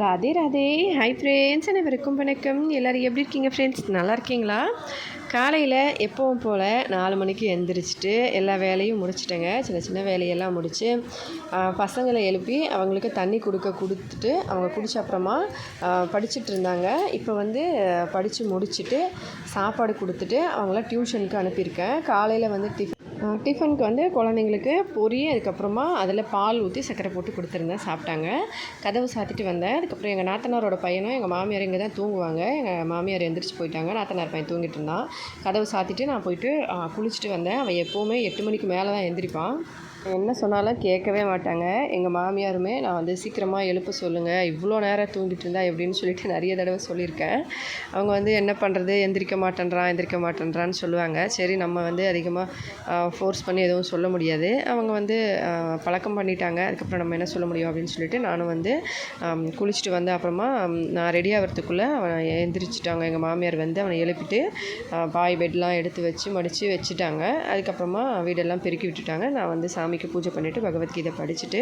Radhe Radhe. Hi friends அனைவருக்கும் வணக்கம். எல்லோரும் எப்படி இருக்கீங்க ஃப்ரெண்ட்ஸ் நல்லா இருக்கீங்களா? காலையில் எப்பவும் போல் நாலு மணிக்கு எந்திரிச்சிட்டு எல்லா வேலையும் முடிச்சிட்டேங்க. சின்ன சின்ன வேலையெல்லாம் முடித்து பசங்களை எழுப்பி அவங்களுக்கு தண்ணி கொடுக்க கொடுத்துட்டு அவங்க குடிச்ச அப்புறமா படிச்சுட்டு இருந்தாங்க. இப்போ வந்து படித்து முடிச்சுட்டு சாப்பாடு கொடுத்துட்டு அவங்கள டியூஷனுக்கு அனுப்பியிருக்கேன். காலையில் வந்து டிஃபன் டிஃபனுக்கு வந்து குழந்தைங்களுக்கு பொரி அதுக்கப்புறமா அதில் பால் ஊற்றி சர்க்கரை போட்டு கொடுத்துருந்தேன் சாப்பிட்டாங்க. கதவு சாத்திட்டு வந்தேன். அதுக்கப்புறம் எங்கள் நாத்தனாரோட பையனும் எங்கள் மாமியார் இங்கே தான் தூங்குவாங்க. எங்கள் மாமியார் எந்திரிச்சு போயிட்டாங்க. நாத்தனார் பையன் தூங்கிட்டு இருந்தான். கதவு சாத்திட்டு நான் போயிட்டு குளிச்சுட்டு வந்தேன். அவன் எப்போவுமே எட்டு மணிக்கு மேலே தான் எந்திரிப்பான். என்ன சொன்னாலும் கேட்கவே மாட்டாங்க. எங்கள் மாமியாருமே நான் வந்து சீக்கிரமாக எழுப்ப சொல்லுங்கள் இவ்வளோ நேரம் தூங்கிட்டு இருந்தா எப்படின்னு சொல்லிட்டு நிறைய தடவை சொல்லியிருக்கேன். அவங்க வந்து என்ன பண்ணுறது எந்திரிக்க மாட்டேன்றான் எந்திரிக்க மாட்டேன்றான்னு சொல்லுவாங்க. சரி நம்ம வந்து அதிகமாக ஃபோர்ஸ் பண்ணி எதுவும் சொல்ல முடியாது. அவங்க வந்து பழக்கம் பண்ணிட்டாங்க. அதுக்கப்புறம் நம்ம என்ன சொல்ல முடியும் அப்படின்னு சொல்லிட்டு நானும் வந்து குளிச்சுட்டு வந்து அப்புறமா நான் ரெடி ஆகிறதுக்குள்ளே அவனை எந்திரிச்சிட்டாங்க. எங்கள் மாமியார் வந்து அவனை எழுப்பிட்டு பாய் பெட்லாம் எடுத்து வச்சு மடித்து வச்சுட்டாங்க. அதுக்கப்புறமா வீடெல்லாம் பெருக்கி விட்டுட்டாங்க. நான் வந்து சாமி சாமிக்கு பூஜை பண்ணிவிட்டு பகவத்கீதை படிச்சுட்டு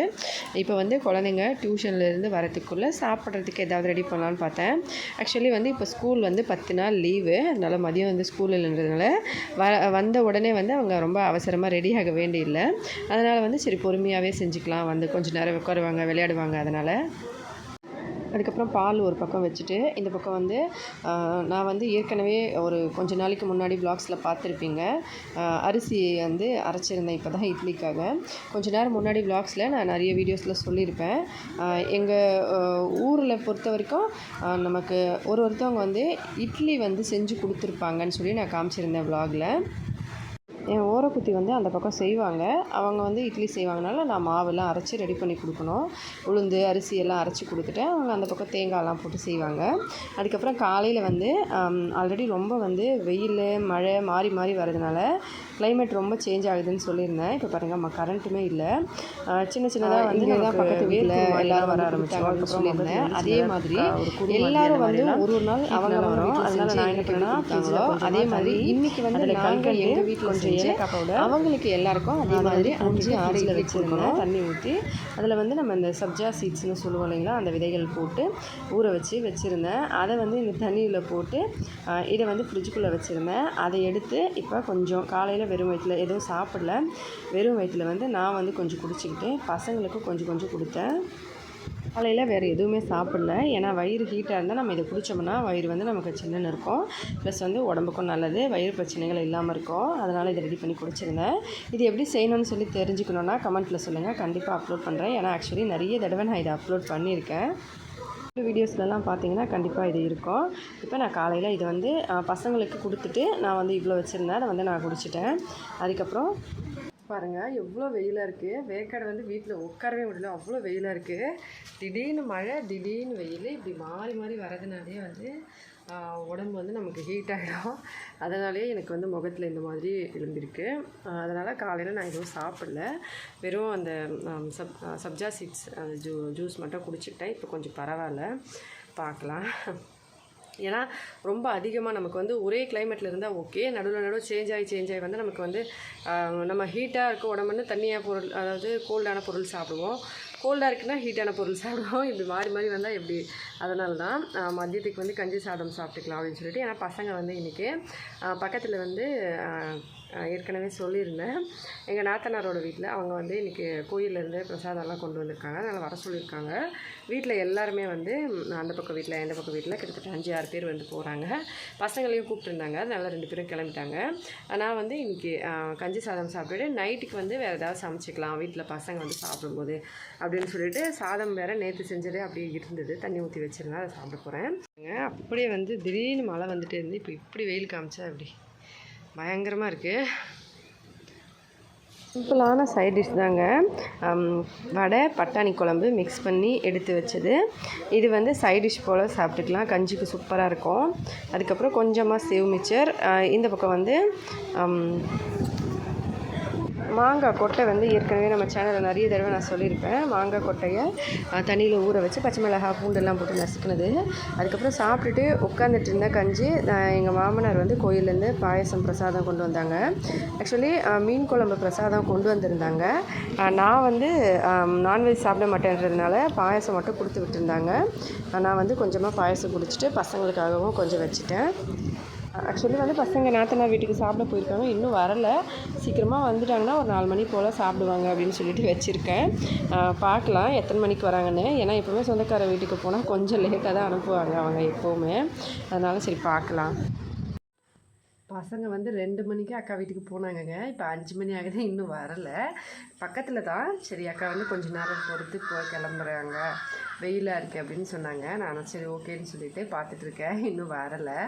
இப்போ வந்து குழந்தைங்க டியூஷன்லேருந்து வரத்துக்குள்ளே சாப்பிட்றதுக்கு ஏதாவது ரெடி பண்ணலான்னு பார்த்தேன். ஆக்சுவலி வந்து இப்போ ஸ்கூல் வந்து பத்து நாள் லீவு அதனால் மதியம் வந்து ஸ்கூல் இல்லைன்றதுனால வ வந்த உடனே வந்து அவங்க ரொம்ப அவசரமாக ரெடி ஆக வேண்டியில்லை. அதனால் வந்து சரி பொறுமையாகவே செஞ்சுக்கலாம். வந்து கொஞ்சம் நேரம் உட்காருவாங்க விளையாடுவாங்க அதனால். அதுக்கப்புறம் பால் ஒரு பக்கம் வச்சுட்டு இந்த பக்கம் வந்து நான் வந்து ஏற்கனவே ஒரு கொஞ்ச நாளைக்கு முன்னாடி ப்ளாக்ஸில் பார்த்துருப்பீங்க. அரிசி வந்து அரைச்சிருந்தேன் இப்போ தான் இட்லிக்காக. கொஞ்ச நேரம் முன்னாடி ப்ளாக்ஸில் நான் நிறைய வீடியோஸில் சொல்லியிருப்பேன். எங்கள் ஊரில் பொறுத்த வரைக்கும் நமக்கு ஒரு ஒருத்தவங்க வந்து இட்லி வந்து செஞ்சு கொடுத்துருப்பாங்கன்னு சொல்லி நான் காமிச்சிருந்தேன் வ்ளாகில் என் ஓரக்குத்தி வந்து அந்த பக்கம் செய்வாங்க. அவங்க வந்து இட்லி செய்வாங்கனால நான் மாவெல்லாம் அரைச்சி ரெடி பண்ணி கொடுக்கணும். உளுந்து அரிசி எல்லாம் அரைச்சி கொடுத்துட்டு அவங்க அந்த பக்கம் தேங்காயெல்லாம் போட்டு செய்வாங்க. அதுக்கப்புறம் காலையில் வந்து ஆல்ரெடி ரொம்ப வந்து வெயில் மழை மாறி மாறி வரதுனால கிளைமேட் ரொம்ப சேஞ்ச் ஆகுதுன்னு சொல்லியிருந்தேன். இப்போ பாருங்கள் நம்ம கரண்ட்டுமே இல்லை. சின்ன சின்னதாக வந்து தான் பக்கத்து வீட்டில் எல்லோரும் வர ஆரம்பிச்சாங்க சொல்லியிருந்தேன். அதே மாதிரி எல்லாரும் வந்து ஒரு ஒரு நாள் அவங்க வரும் அதனால் நான் என்ன பண்ணேன்னா அதே மாதிரி இன்றைக்கி வந்து நாங்கள் எங்கள் வீட்டில் கொஞ்சம் ஏலக்காய் பவுடர் அவங்களுக்கு எல்லாருக்கும் அதே மாதிரி அஞ்சு ஆறில் வச்சுருந்தோம் தண்ணி ஊற்றி அதில் வந்து நம்ம இந்த சப்ஜா சீட்ஸ்னு சொல்லுவோம் இல்லைங்களா அந்த விதைகள் போட்டு ஊற வச்சு வச்சுருந்தேன். அதை வந்து இந்த தண்ணியில் போட்டு இதை வந்து ஃப்ரிட்ஜுக்குள்ளே வச்சுருந்தேன். அதை எடுத்து இப்போ கொஞ்சம் காலையில் வெறும் வயிற்றில் எதுவும் சாப்பிடல. வெறும் வயிற்றில் வந்து நான் வந்து கொஞ்சம் குடிச்சிக்கிட்டு பசங்களுக்கும் கொஞ்சம் கொஞ்சம் கொடுத்தேன். காலையில் வேறு எதுவுமே சாப்பிடல. ஏன்னா வயிறு ஹீட்டாக இருந்தால் நம்ம இதை குடித்தோம்னா வயிறு வந்து நமக்கு சின்னன்னு இருக்கும். ப்ளஸ் வந்து உடம்புக்கும் நல்லது வயிறு பிரச்சனைகள் இல்லாமல் இருக்கும். அதனால் இதை ரெடி பண்ணி குடிச்சிருந்தேன். இது எப்படி செய்யணும்னு சொல்லி தெரிஞ்சுக்கணுன்னா கமெண்ட்டில் சொல்லுங்கள் கண்டிப்பாக அப்லோட் பண்ணுறேன் ஏன்னா ஆக்சுவலி நிறைய தடவை நான் இதை அப்லோட் பண்ணியிருக்கேன். வீடியோஸ்லலாம் பார்த்தீங்கன்னா கண்டிப்பாக இது இருக்கும். இப்போ நான் காலையில் இது வந்து பசங்களுக்கு கொடுத்துட்டு நான் வந்து இவ்வளோ வச்சுருந்தேன். அதை வந்து நான் குடிச்சிட்டேன். அதுக்கப்புறம் பாருங்கள் எவ்வளோ வெயிலாக இருக்குது வேக்காடு வந்து வீட்டில் உட்காரவே முடியல. அவ்வளோ வெயிலாக இருக்குது திடீர்னு மழை திடீர்னு வெயில் இப்படி மாறி மாறி வரதுனாலே வந்து உடம்பு வந்து நமக்கு ஹீட் ஆகிடும் அதனாலேயே எனக்கு வந்து முகத்தில் இந்த மாதிரி எழும்பிருக்கு அதனால் காலையில் நான் எதுவும் சாப்பிடல. வெறும் அந்த சப் சப்ஜா சீட்ஸ் அந்த ஜூ ஜூஸ் மட்டும் குடிச்சிக்கிட்டேன். இப்போ கொஞ்சம் பரவாயில்ல. பார்க்கலாம். ஏன்னா ரொம்ப அதிகமாக நமக்கு வந்து ஒரே கிளைமேட்டில் இருந்தால் ஓகே நடுவில் நடுவில் சேஞ்ச் ஆகி சேஞ்ச் ஆகி வந்து நமக்கு வந்து நம்ம ஹீட்டாக இருக்க உடம்புன்னு தண்ணியாக பொருள் அதாவது கோல்டான பொருள் சாப்பிடுவோம். கோல்டாக இருக்குன்னா ஹீட்டான பொருள் சாப்பிடுவோம். இப்படி மாறி மாறி வந்தால் எப்படி? அதனால தான் மதியத்துக்கு வந்து கஞ்சி சாதம் சாப்பிட்டுக்கலாம் அப்படின்னு சொல்லிட்டு ஏன்னா பசங்க வந்து இன்றைக்கி பக்கத்தில் வந்து ஏற்கனவே சொல்லியிருந்தேன். எங்கள் நாத்தனாரோட வீட்டில் அவங்க வந்து இன்றைக்கி கோயிலேருந்து பிரசாதம்லாம் கொண்டு வந்திருக்காங்க. அதனால் வர சொல்லியிருக்காங்க. வீட்டில் எல்லாருமே வந்து அந்த பக்கம் வீட்டில் எந்த பக்கம் வீட்டில் கிட்டத்தட்ட அஞ்சு ஆறு பேர் வந்து போகிறாங்க பசங்களையும் கூப்பிட்டுருந்தாங்க. அதனால் ரெண்டு பேரும் கிளம்பிட்டாங்க. நான் வந்து இன்றைக்கி கஞ்சி சாதம் சாப்பிட்டுட்டு நைட்டுக்கு வந்து வேறு ஏதாவது சமைச்சிக்கலாம். வீட்டில் பசங்க வந்து சாப்பிடும்போது அப்படின்னு சொல்லிட்டு சாதம் வேறு நேற்று செஞ்சதே அப்படியே இருந்தது. தண்ணி ஊற்றி வச்சுருந்தேன். அதை சாப்பிட போகிறேன் அப்படியே வந்து திடீர்னு மழை வந்துட்டு இருந்து இப்போ இப்படி வெயில் காமிச்சா அப்படி பயங்கரமாக இருக்குது சிம்பிளான சைட் டிஷ் தாங்க. வடை பட்டாணி குழம்பு மிக்ஸ் பண்ணி எடுத்து வச்சது. இது வந்து சைட் டிஷ் போல் சாப்பிட்டுக்கலாம். கஞ்சிக்கு சூப்பராக இருக்கும். அதுக்கப்புறம் கொஞ்சமாக சேவ் மிச்சர் இந்த பக்கம் வந்து மாங்காய் கொட்டை வந்து ஏற்கனவே நம்ம சேனலில் நிறைய தடவை நான் சொல்லியிருப்பேன். மாங்காய் கொட்டையை தண்ணியில் ஊற வச்சு பச்சை மிளகாய் பூண்டெல்லாம் போட்டு நசுக்கினது. அதுக்கப்புறம் சாப்பிட்டுட்டு உட்காந்துட்டு இருந்த கஞ்சி எங்கள் மாமனார் வந்து கோயிலேருந்து பாயசம் பிரசாதம் கொண்டு வந்தாங்க. ஆக்சுவலி மீன் குழம்பு பிரசாதம் கொண்டு வந்திருந்தாங்க. நான் வந்து நான்வெஜ் சாப்பிட மாட்டேன்றதுனால பாயசம் மட்டும் கொடுத்து விட்டுருந்தாங்க. நான் வந்து கொஞ்சமாக பாயசம் குடிச்சிட்டு பசங்களுக்காகவும் கொஞ்சம் வச்சுட்டேன். ஆக்சுவலி வந்து பசங்க நாத்தனார் வீட்டுக்கு சாப்பிட போயிருக்காங்க. இன்னும் வரல. சீக்கிரமாக வந்துட்டாங்கன்னா ஒரு நாலு மணி போல் சாப்பிடுவாங்க அப்படின்னு சொல்லிட்டு வச்சுருக்கேன். பார்க்கலாம் எத்தனை மணிக்கு வராங்கன்னு. ஏன்னா எப்போவுமே சொந்தக்கார வீட்டுக்கு போனால் கொஞ்சம் லேட்டாக தான் அனுப்புவாங்க அவங்க எப்போவுமே. அதனால் சரி பார்க்கலாம். பசங்க வந்து ரெண்டு மணிக்கு அக்கா வீட்டுக்கு போனாங்கங்க. இப்போ அஞ்சு மணி ஆகுது இன்னும் வரலை. பக்கத்தில் தான் சரி அக்கா வந்து கொஞ்ச நேரம் பொறுத்து போய் கிளம்புறாங்க. வெயிலாக இருக்குது அப்படின்னு சொன்னாங்க. நானும் சரி ஓகேன்னு சொல்லிட்டு பார்த்துட்ருக்கேன் இன்னும் வரலை.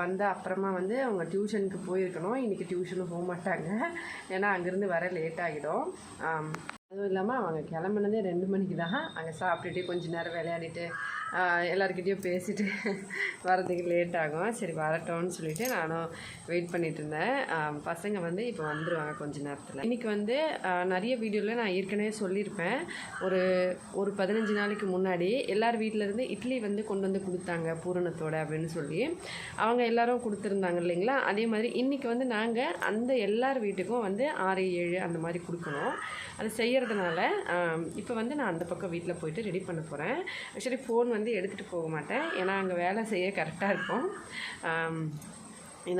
வந்த அப்புறமா வந்து அவங்க டியூஷனுக்கு போயிருக்கணும். இன்றைக்கி டியூஷனும் போக மாட்டாங்க. ஏன்னா அங்கேருந்து வர லேட் ஆகிடும். அதுவும் இல்லாமல் அவங்க கிளம்புனதே ரெண்டு மணிக்கு தான். அங்கே சாப்பிட்டுட்டு கொஞ்ச நேரம் விளையாடிட்டு எல்லாருக்கிட்டேயும் பேசிட்டு வரதுக்கு லேட் ஆகும். சரி வரட்டோன்னு சொல்லிட்டு நானும் வெயிட் பண்ணிட்டு இருந்தேன். பசங்க வந்து இப்போ வந்துடுவாங்க கொஞ்ச நேரத்தில். இன்றைக்கி வந்து நிறைய வீடியோவில் நான் ஏற்கனவே சொல்லியிருப்பேன். ஒரு ஒரு பதினஞ்சு நாளைக்கு முன்னாடி எல்லார் வீட்டிலேருந்து இட்லி வந்து கொண்டு வந்து கொடுத்தாங்க பூரணத்தோட அப்படின்னு சொல்லி. அவங்க எல்லாரும் கொடுத்துருந்தாங்க இல்லைங்களா? அதே மாதிரி இன்றைக்கி வந்து நாங்கள் அந்த எல்லார் வீட்டுக்கும் வந்து ஆறு ஏழு அந்த மாதிரி கொடுக்கணும். அது செய்கிறதுனால இப்போ வந்து நான் அந்த பக்கம் வீட்டில் போயிட்டு ரெடி பண்ண போகிறேன் ஆக்சுவலி ஃபோன் வந்து எடுத்துகிட்டு போக மாட்டேன். ஏன்னா அங்கே வேலை செய்ய கரெக்டாக இருக்கும்.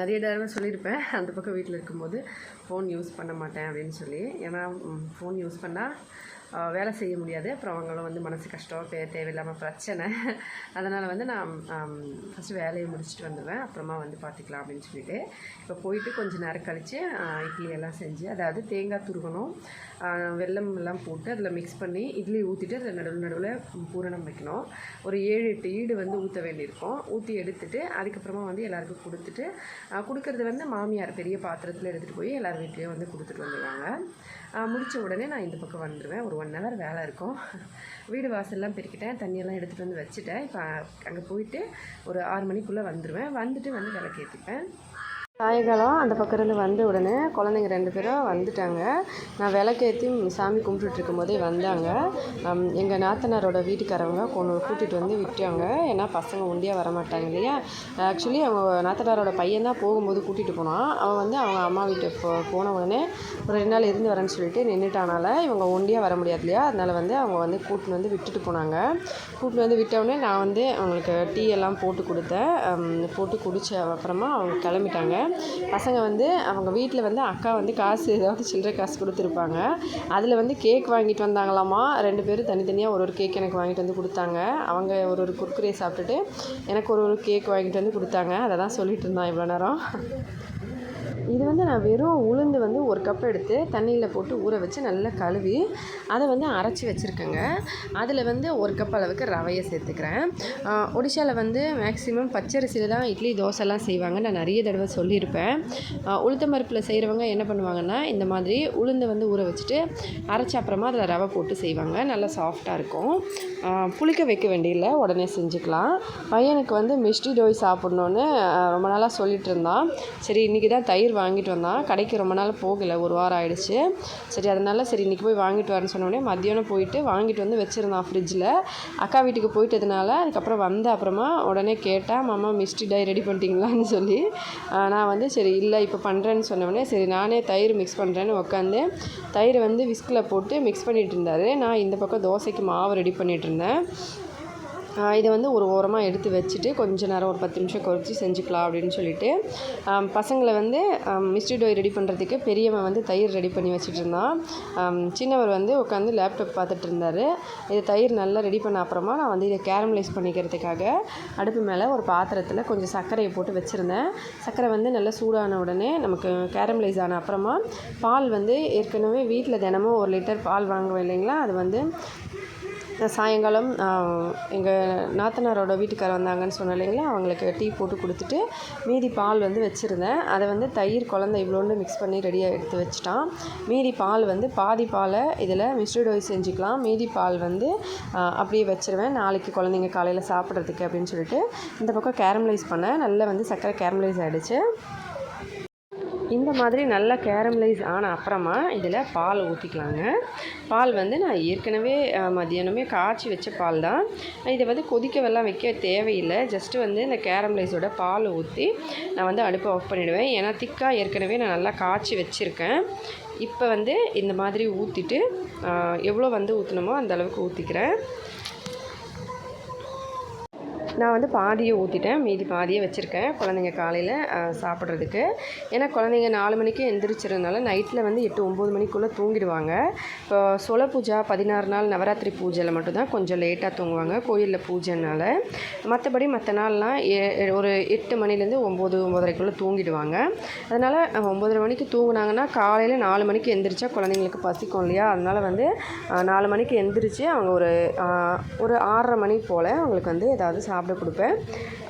நிறைய தடவை சொல்லியிருப்பேன். அந்த பக்கம் வீட்டில் இருக்கும்போது ஃபோன் யூஸ் பண்ண மாட்டேன் அப்படின்னு சொல்லி. ஏன்னா ஃபோன் யூஸ் பண்ணால் வேலை செய்ய முடியாது. அப்புறம் அவங்களும் வந்து மனசு கஷ்டம் தே தேவையில்லாமல் பிரச்சனை. அதனால் வந்து நான் ஃபஸ்ட்டு வேலையை முடிச்சுட்டு வந்துடுவேன். அப்புறமா வந்து பார்த்துக்கலாம் அப்படின்னு சொல்லிட்டு. இப்போ போயிட்டு கொஞ்சம் நேரம் கழித்து இட்லி எல்லாம் செஞ்சு அதாவது தேங்காய் துருகணும். வெல்லம் எல்லாம் போட்டு அதில் மிக்ஸ் பண்ணி இட்லி ஊற்றிட்டு அதில் நடுவில் நடுவில் பூரணம் வைக்கணும். ஒரு ஏழு எட்டு ஈடு வந்து ஊற்ற வேண்டியிருக்கும். ஊற்றி எடுத்துட்டு அதுக்கப்புறமா வந்து எல்லாருக்கும் கொடுத்துட்டு கொடுக்கறது வந்து மாமியார் பெரிய பாத்திரத்தில் எடுத்துகிட்டு போய் எல்லார் வீட்லேயும் வந்து கொடுத்துட்டு வந்துடுவாங்க முடித்த உடனே நான் இந்த பக்கம் வந்துடுவேன் ஒரு ஒன் ஹவர் வேலை இருக்கும். வீடு வாசல்லாம் பெருக்கிட்டேன். தண்ணியெல்லாம் எடுத்துகிட்டு வந்து வச்சுட்டேன். இப்போ அங்கே போயிட்டு ஒரு ஆறு மணிக்குள்ளே வந்துடுவேன் வந்துட்டு வந்து விளக்கேற்றிப்பேன் சாயங்காலம் அந்த பக்கம் இருந்து வந்த உடனே குழந்தைங்க ரெண்டு பேரும் வந்துட்டாங்க. நான் விளக்கேற்றி சாமி கும்பிட்டுருக்கும் போதே வந்தாங்க. எங்கள் நாத்தனாரோட வீட்டுக்காரவங்க கொண்டு கூட்டிகிட்டு வந்து விட்டாங்க. ஏன்னா பசங்க உண்டியாக வரமாட்டாங்க இல்லையா? ஆக்சுவலி அவங்க நாத்தனாரோட பையன் தான் போகும்போது கூட்டிகிட்டு போனான். அவன் வந்து அவங்க அம்மா வீட்டு போ போன உடனே ஒரு ரெண்டு நாள் இருந்து வரேன்னு சொல்லிட்டு நின்றுட்டானால இவங்க ஒண்டியாக வர முடியாது இல்லையா? அதனால் வந்து அவங்க வந்து கூட்டின்னு வந்து விட்டுட்டு போனாங்க. கூட்டின்னு வந்து விட்டவுடனே நான் வந்து அவங்களுக்கு டீ எல்லாம் போட்டு கொடுத்தேன். போட்டு குடித்த அப்புறமா அவங்க கிளம்பிட்டாங்க. பசங்க வந்து அவங்க வீட்டில் வந்து அக்கா வந்து காசு ஏதாவது சில்லற காசு கொடுத்துருப்பாங்க. அதில் வந்து கேக் வாங்கிட்டு வந்தாங்களாமா? ரெண்டு பேரும் தனித்தனியாக ஒரு ஒரு கேக் எனக்கு வாங்கிட்டு வந்து கொடுத்தாங்க. அவங்க ஒரு ஒரு குர்குரே சாப்பிட்டுட்டு எனக்கு ஒரு ஒரு கேக் வாங்கிட்டு வந்து கொடுத்தாங்க. அதை தான் சொல்லிட்டு இருந்தான் இவ்வளோ நேரம். இது வந்து நான் வெறும் உளுந்து வந்து ஒரு கப் எடுத்து தண்ணியில் போட்டு ஊற வச்சு நல்லா கழுவி அதை வந்து அரைச்சி வச்சுருக்கேங்க. அதில் வந்து ஒரு கப் அளவுக்கு ரவையை சேர்த்துக்கிறேன். ஒடிஷாவில் வந்து மேக்ஸிமம் பச்சரிசியில் தான் இட்லி தோசைலாம் செய்வாங்க நான் நிறைய தடவை சொல்லியிருப்பேன். உளுத்தம்பருப்பில் செய்கிறவங்க என்ன பண்ணுவாங்கன்னா இந்த மாதிரி உளுந்தை வந்து ஊற வச்சுட்டு அரைச்ச அப்புறமா அதில் ரவை போட்டு செய்வாங்க. நல்லா சாஃப்டாக இருக்கும். புளிக்க வைக்க வேண்டியதில்லை உடனே செஞ்சுக்கலாம். பையனுக்கு வந்து மிஷ்டி டோய் சாப்பிட்ணுன்னு ரொம்ப நாளாக சொல்லிட்டு இருந்தான். சரி இன்றைக்கி தான் தயிர் வாங்கிட்டு வந்தான் கடைக்கு ரொம்ப நாள் போகலை ஒரு வாரம் ஆகிடுச்சு சரி அதனால் சரி இன்றைக்கி போய் வாங்கிட்டு வரேன்னு சொன்னோடனே மத்தியானம் போயிட்டு வாங்கிட்டு வந்து வச்சுருந்தான் ஃப்ரிட்ஜில் அக்கா வீட்டுக்கு போயிட்டதுனால அதுக்கப்புறம் வந்த அப்புறமா உடனே கேட்டால் மாமா மிஸ்டி டை ரெடி பண்ணிட்டீங்களான்னு சொல்லி. நான் வந்து சரி இல்லை இப்போ பண்ணுறேன்னு சொன்னோடனே சரி நானே தயிர் மிக்ஸ் பண்ணுறேன்னு உட்காந்து தயிர் வந்து விஸ்கில் போட்டு மிக்ஸ் பண்ணிகிட்டு இருந்தார். நான் இந்த பக்கம் தோசைக்கு மாவு ரெடி பண்ணிகிட்டு இருந்தேன். இதை வந்து ஒரு ஓரமாக எடுத்து வச்சுட்டு கொஞ்ச நேரம் ஒரு பத்து நிமிஷம் குறைச்சி செஞ்சுக்கலாம் அப்படின்னு சொல்லிட்டு பசங்களை வந்து மிஸ்டி டோய் ரெடி பண்ணுறதுக்கு பெரியவன் வந்து தயிர் ரெடி பண்ணி வச்சுட்டு இருந்தான். சின்னவர் வந்து உட்காந்து லேப்டாப் பார்த்துட்டு இருந்தார். இது தயிர் நல்லா ரெடி பண்ண அப்புறமா நான் வந்து இதை கேரமலைஸ் பண்ணிக்கிறதுக்காக அடுப்பு மேலே ஒரு பாத்திரத்தில் கொஞ்சம் சர்க்கரையை போட்டு வச்சுருந்தேன். சர்க்கரை வந்து நல்லா சூடான உடனே நமக்கு கேரமலைஸ் ஆன அப்புறமா பால் வந்து ஏற்கனவே வீட்டில் தினமும் ஒரு லிட்டர் பால் வாங்குவேன் இல்லைங்களா? அது வந்து சாயங்காலம் எங்கள் நாத்தனாரோட வீட்டுக்கார் வந்தாங்கன்னு சொன்னேன் இல்லைங்களா? அவங்களுக்கு டீ போட்டு கொடுத்துட்டு மீதி பால் வந்து வச்சுருந்தேன். அதை வந்து தயிர் குழந்த இவ்வளோண்டு மிக்ஸ் பண்ணி ரெடியாக எடுத்து வச்சுட்டான். மீதி பால் வந்து பாதி பாலை இதில் மிஸ்டர் டோய் செஞ்சுக்கலாம். மீதி பால் வந்து அப்படியே வச்சுருவேன். நாளைக்கு குழந்தைங்க காலையில் சாப்பிட்றதுக்கு அப்படின்னு சொல்லிட்டு இந்த பக்கம் கேரமலைஸ் பண்ணேன். நல்லா வந்து சர்க்கரை கேரமலைஸ் ஆகிடுச்சு இந்த மாதிரி நல்லா கேரமலைஸ் ஆன அப்புறமா இதில் பால் ஊற்றிக்கலாங்க பால் வந்து நான் ஏற்கனவே மதியானமே காய்ச்சி வச்ச பால் தான். இதை வந்து கொதிக்கவெல்லாம் வைக்க தேவையில்லை. ஜஸ்ட்டு வந்து இந்த கேரமலைஸோட பால் ஊற்றி நான் வந்து அடுப்பை ஆஃப் பண்ணிவிடுவேன் ஏன்னா திக்காக ஏற்கனவே நான் நல்லா காய்ச்சி வச்சுருக்கேன். இப்போ வந்து இந்த மாதிரி ஊற்றிட்டு எவ்வளோ வந்து ஊற்றணுமோ அந்த அளவுக்கு ஊற்றிக்கிறேன் நான் வந்து பாதியை ஊற்றிட்டேன் மீதி பாதியை வச்சுருக்கேன். குழந்தைங்க காலையில் சாப்பிட்றதுக்கு. ஏன்னா குழந்தைங்க நாலு மணிக்கு எந்திரிச்சிருந்தனால நைட்டில் வந்து எட்டு ஒம்பது மணிக்குள்ளே தூங்கிடுவாங்க. இப்போ சொல பூஜா பதினாறு நாள் நவராத்திரி பூஜையில் மட்டும்தான் கொஞ்சம் லேட்டாக தூங்குவாங்க. கோயிலில் பூஜைனால. மற்றபடி மற்ற நாள்லாம் ஏ ஒரு எட்டு மணிலேருந்து ஒம்பது ஒம்பதரைக்குள்ளே தூங்கிடுவாங்க. அதனால் ஒம்பதரை மணிக்கு தூங்கினாங்கன்னா காலையில் நாலு மணிக்கு எந்திரிச்சா குழந்தைங்களுக்கு பசிக்கும் இல்லையா? அதனால் வந்து நாலு மணிக்கு எந்திரிச்சு அவங்க ஒரு ஒரு ஆறரை மணி போல் அவங்களுக்கு வந்து ஏதாவது சாப்பிட கொடுப்பேன்.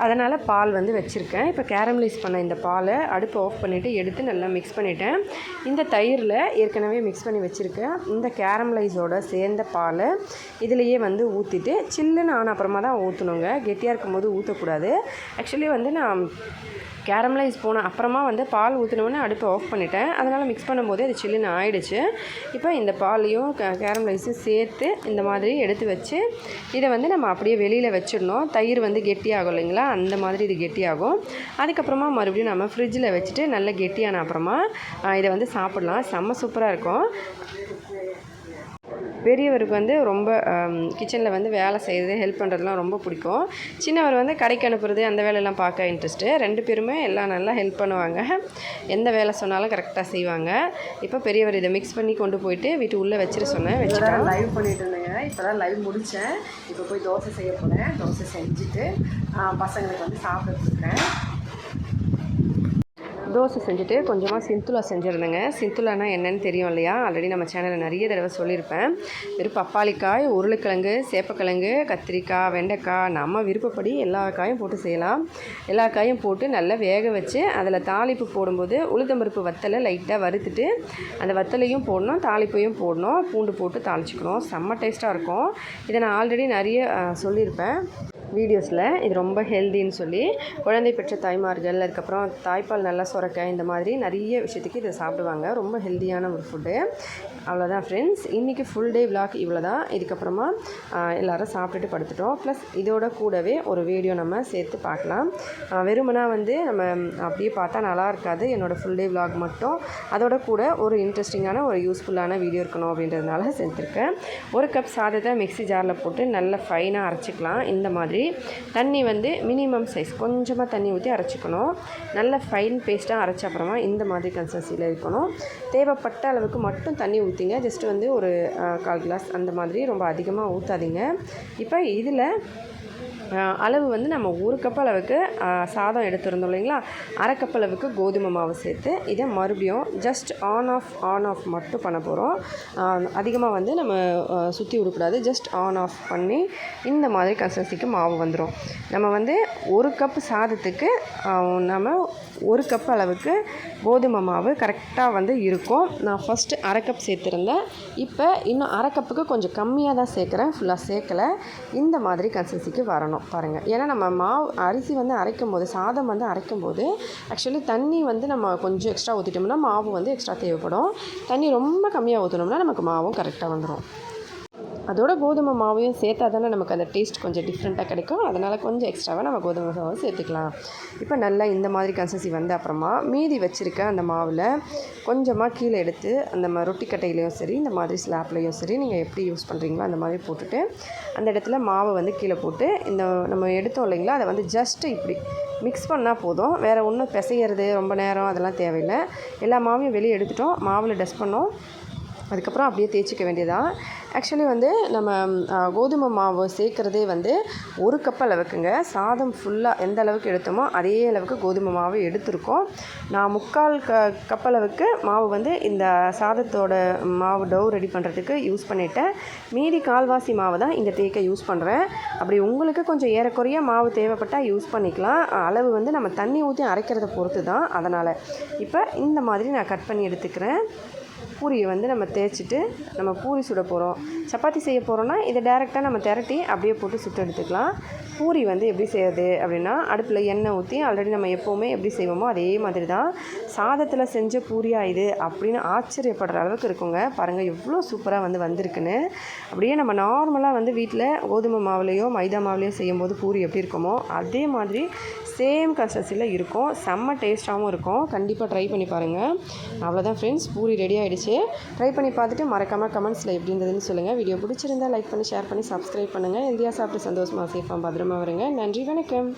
அதனால் பால் வந்து வச்சுருக்கேன். இப்போ கேரமலைஸ் பண்ண இந்த பாலை அடுப்பை ஆஃப் பண்ணிவிட்டு எடுத்து நல்லா மிக்ஸ் பண்ணிட்டேன். இந்த தயிரில் ஏற்கனவே மிக்ஸ் பண்ணி வச்சுருக்கேன். இந்த கேரமலைஸோட சேர்ந்த பாலை இதுலேயே வந்து ஊற்றிட்டு சில்லுன்னு ஆன அப்புறமா தான் ஊற்றணுங்க கெட்டியாக இருக்கும்போது ஊற்றக்கூடாது ஆக்சுவலி வந்து நான் கேரமலைஸ் போன அப்புறமா வந்து பால் ஊற்றினோடனே அடுப்பை ஆஃப் பண்ணிட்டேன். அதனால் மிக்ஸ் பண்ணும்போது அது சில்லுன்னு ஆயிடுச்சு. இப்போ இந்த பாலையும் கேரமலைஸும் சேர்த்து இந்த மாதிரி எடுத்து வச்சு இதை வந்து நம்ம அப்படியே வெளியில் வச்சிடணும். தயிர் வந்து கெட்டியாகும் இல்லைங்களா? அந்த மாதிரி இது கெட்டியாகும். அதுக்கப்புறமா மறுபடியும் நம்ம ஃப்ரிட்ஜில் வச்சுட்டு நல்லா கெட்டியான அப்புறமா இதை வந்து சாப்பிட்லாம். செம்ம சூப்பராக இருக்கும். பெரியவருக்கு வந்து ரொம்ப கிச்சனில் வந்து வேலை செய்கிறது ஹெல்ப் பண்ணுறதுலாம் ரொம்ப பிடிக்கும். சின்னவர் வந்து கடைக்கு அனுப்புறது அந்த வேலையெல்லாம் பார்க்க இன்ட்ரெஸ்ட்டு ரெண்டு பேருமே எல்லாம் நல்லா ஹெல்ப் பண்ணுவாங்க. எந்த வேலை சொன்னாலும் கரெக்டாக செய்வாங்க. இப்போ பெரியவர் இதை மிக்ஸ் பண்ணி கொண்டு போயிட்டு வீட்டு உள்ளே வச்சிட சொன்னேன் வச்சுட்டேன் லைவ் பண்ணிட்டு இருந்தேங்க. இப்போ தான் லைவ் முடித்தேன் இப்போ போய் தோசை செய்ய போகிறேன் தோசை செஞ்சுட்டு பசங்களுக்கு வந்து சாப்பிட கொடுக்குறேன். தோசை செஞ்சுட்டு கொஞ்சமாக சிந்துலா செஞ்சுருந்தேங்க சிந்துலானா என்னன்னு தெரியும் இல்லையா? ஆல்ரெடி நம்ம சேனலில் நிறைய தடவை சொல்லியிருப்பேன். வெறும் பப்பாளிக்காய் உருளைக்கிழங்கு சேப்பக்கிழங்கு கத்திரிக்காய் வெண்டைக்காய் நம்ம விருப்பப்படி எல்லா காயும் போட்டு செய்யலாம். எல்லா காயும் போட்டு நல்லா வேக வச்சு அதில் தாளிப்பு போடும்போது உளுத்தம்பருப்பு வத்தலை லைட்டாக வறுத்துட்டு அந்த வத்தலையும் போடணும் தாளிப்பையும் போடணும். பூண்டு போட்டு தாளிச்சிக்கணும். செம்ம டேஸ்ட்டாக இருக்கும். இதை நான் ஆல்ரெடி நிறைய சொல்லியிருப்பேன். வீடியோஸில் இது ரொம்ப ஹெல்தின்னு சொல்லி குழந்தை பெற்ற தாய்மார்கள் அதுக்கப்புறம் தாய்ப்பால் நல்லா சுரக்க இந்த மாதிரி நிறைய விஷயத்துக்கு இதை சாப்பிடுவாங்க. ரொம்ப ஹெல்தியான ஒரு ஃபுட்டு அவ்வளோதான் ஃப்ரெண்ட்ஸ் இன்றைக்கி ஃபுல் டே விளாக் இவ்வளோ தான் இதுக்கப்புறமா எல்லோரும் சாப்பிட்டுட்டு படுத்துட்டோம். ப்ளஸ் இதோட கூடவே ஒரு வீடியோ நம்ம சேர்த்து பார்க்கலாம். வெறுமனா வந்து நம்ம அப்படியே பார்த்தா நல்லா இருக்காது. என்னோடய ஃபுல் டே விளாக் மட்டும். அதோட கூட ஒரு இன்ட்ரெஸ்டிங்கான ஒரு யூஸ்ஃபுல்லான வீடியோ இருக்கணும் அப்படின்றதுனால செஞ்சுருக்கேன் ஒரு கப் சாதத்தை மிக்ஸி ஜாரில் போட்டு நல்லா ஃபைனாக அரைச்சிக்கலாம். இந்த மாதிரி தண்ணி வந்து மினிமம் சைஸ் கொஞ்சமாக தண்ணி ஊற்றி அரைச்சிக்கணும். நல்ல ஃபைன் பேஸ்ட்டாக அரைச்ச அப்புறமா இந்த மாதிரி கன்சிஸ்டன்சியில் இருக்கணும். தேவைப்பட்ட அளவுக்கு மட்டும் தண்ணி ஊற்றிங்க ஜஸ்ட் வந்து ஒரு கால் கிளாஸ் அந்த மாதிரி ரொம்ப அதிகமாக ஊற்றாதீங்க இப்போ இதில் அளவு வந்து நம்ம ஒரு கப் அளவுக்கு சாதம் எடுத்துருந்தோம் இல்லைங்களா? அரை கப் அளவுக்கு கோதுமை மாவு சேர்த்து இதை மறுபடியும் just on off on off மட்டும் பண்ண போகிறோம் அதிகமாக வந்து நம்ம சுற்றி விடக்கூடாது. ஜஸ்ட் ஆன் ஆஃப் பண்ணி இந்த மாதிரி கன்சிஸ்டன்சிக்கு மாவு வந்துடும் நம்ம வந்து ஒரு கப் சாதத்துக்கு நம்ம ஒரு கப் அளவுக்கு கோதுமை மாவு கரெக்டாக வந்து இருக்கும். நான் ஃபஸ்ட்டு அரை கப் சேர்த்துருந்தேன். இப்போ இன்னும் அரை கப்புக்கு கொஞ்சம் கம்மியாக தான் சேர்க்குறேன். ஃபுல்லாக சேர்க்கலை. இந்த மாதிரி கன்சிஸ்டன்சிக்கு வரணும். பாருங்கள் ஏன்னா நம்ம மாவு அரிசி வந்து அரைக்கும் போது சாதம் வந்து அரைக்கும் போது ஆக்சுவலி தண்ணி வந்து நம்ம கொஞ்சம் எக்ஸ்ட்ரா ஊற்றிட்டோம்னா மாவு வந்து எக்ஸ்ட்ரா தேவைப்படும். தண்ணி ரொம்ப கம்மியாக ஊற்றினோம்னா நமக்கு மாவும் கரெக்டாக வந்துடும் அதோட கோதுமை மாவையும் சேர்த்தா தானே நமக்கு அந்த டேஸ்ட் கொஞ்சம் டிஃப்ரெண்ட்டாக கிடைக்கும். அதனால் கொஞ்சம் எக்ஸ்ட்ராவாக நம்ம கோதுமை மாவை சேர்த்துக்கலாம். இப்போ நல்லா இந்த மாதிரி கன்சிஸ்டன்சி வந்த அப்புறமா மீதி வச்சுருக்க அந்த மாவில் கொஞ்சமாக கீழே எடுத்து அந்த ம- ரொட்டி கட்டையிலையும் சரி இந்த மாதிரி ஸ்லாப்லேயும் சரி நீங்கள் எப்படி யூஸ் பண்ணுறீங்களோ அந்த மாதிரி போட்டுட்டு அந்த இடத்துல மாவை வந்து கீழே போட்டு இந்த நம்ம எடுத்தோம் இல்லைங்களா அதை வந்து ஜஸ்ட்டு இப்படி மிக்ஸ் பண்ணால் போதும். வேறு ஒன்றும் பிசையிறது ரொம்ப நேரம் அதெல்லாம் தேவையில்லை. எல்லா மாவையும் வெளியே எடுத்துட்டோம். மாவில் டஸ்ட் பண்ணோம். அதுக்கப்புறம் அப்படியே தேய்ச்சிக்க வேண்டியதான் ஆக்சுவலி வந்து நம்ம கோதுமை மாவு சேர்க்குறதே வந்து ஒரு கப் அளவுக்குங்க. சாதம் ஃபுல்லாக எந்த அளவுக்கு எடுத்தோமோ அதே அளவுக்கு கோதுமை மாவு எடுத்திருக்கோம். நான் முக்கால் க கப் அளவுக்கு மாவு வந்து இந்த சாதத்தோட மாவு டவ் ரெடி பண்ணுறதுக்கு யூஸ் பண்ணிட்டேன். மீதி கால்வாசி மாவு தான் இந்த தேக்கை யூஸ் பண்ணுறேன் அப்படி உங்களுக்கு கொஞ்சம் ஏறக்குறைய மாவு தேவைப்பட்டால் யூஸ் பண்ணிக்கலாம். அளவு வந்து நம்ம தண்ணி ஊற்றி அரைக்கிறத பொறுத்து தான் அதனால் இப்போ இந்த மாதிரி நான் கட் பண்ணி எடுத்துக்கிறேன். பூரியை வந்து நம்ம தேய்ச்சிட்டு நம்ம பூரி சுட போகிறோம் சப்பாத்தி செய்ய போகிறோன்னா இதை டேரெக்டாக நம்ம திரட்டி அப்படியே போட்டு சுட்டு எடுத்துக்கலாம். பூரி வந்து எப்படி செய்யறது அப்படின்னா அடுப்பில் எண்ணெய் ஊற்றி ஆல்ரெடி நம்ம எப்போவுமே எப்படி செய்வோமோ அதே மாதிரி தான் சாதத்தில் செஞ்ச பூரியா இது அப்படின்னு ஆச்சரியப்படுற அளவுக்கு இருக்குங்க. பாருங்கள் எவ்வளோ சூப்பராக வந்து வந்திருக்குன்னு. அப்படியே நம்ம நார்மலாக வந்து வீட்டில் கோதுமை மாவுலேயோ மைதா மாவுலேயோ செய்யும்போது பூரி எப்படி இருக்குமோ அதே மாதிரி சேம் கன்சிஸ்டன்சியில் இருக்கும். செம்ம டேஸ்ட்டாகவும் இருக்கும். கண்டிப்பாக ட்ரை பண்ணி பாருங்கள் அவ்வளோதான் ஃப்ரெண்ட்ஸ் பூரி ரெடி ஆகிடுச்சு ட்ரை பண்ணி பார்த்துட்டு மறக்காமல் கமெண்ட்ஸில் எப்படி இருந்ததுன்னு சொல்லுங்கள் வீடியோ பிடிச்சிருந்தா லைக் பண்ணி ஷேர் பண்ணி சப்ஸ்கிரைப் பண்ணுங்கள் இந்தியா சாப்பிட்டு சந்தோஷமாக சேஃபாக பத்திரமா வருங்க. நன்றி வணக்கம்.